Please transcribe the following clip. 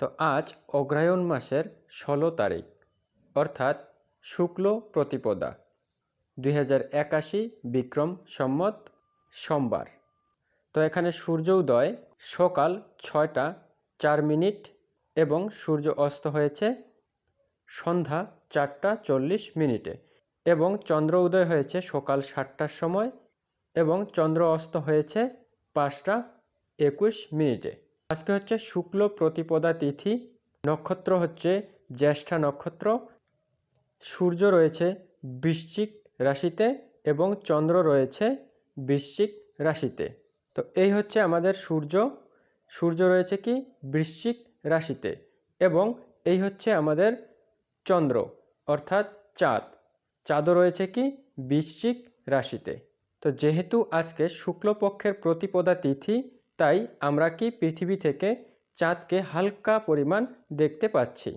তো আজ অগ্রহায়ণ মাসের ষোলো তারিখ, অর্থাৎ শুক্ল প্রতিপদা, দুই হাজার একাশি বিক্রম সম্মত সোমবার। তো এখানে সূর্য উদয় সকাল ছয়টা চার মিনিট এবং সূর্য অস্ত হয়েছে সন্ধ্যা চারটা চল্লিশ মিনিটে এবং চন্দ্র উদয় হয়েছে সকাল সাতটার সময় এবং চন্দ্র অস্ত হয়েছে পাঁচটা একুশ মিনিটে। আজকে হচ্ছে শুক্ল প্রতিপদা তিথি, নক্ষত্র হচ্ছে জ্যেষ্ঠা নক্ষত্র, সূর্য রয়েছে বৃশ্চিক রাশিতে এবং চন্দ্র রয়েছে বৃশ্চিক রাশিতে। তো এই হচ্ছে আমাদের সূর্য সূর্য রয়েছে কি বৃশ্চিক রাশিতে এবং এই হচ্ছে আমাদের চন্দ্র অর্থাৎ চাঁদ, চাঁদও রয়েছে কি বৃশ্চিক রাশিতে। তো যেহেতু আজকে শুক্লপক্ষের প্রতিপদা তিথি তাই আমরা কি পৃথিবী থেকে চাঁদকে হালকা পরিমাণ দেখতে পাচ্ছি?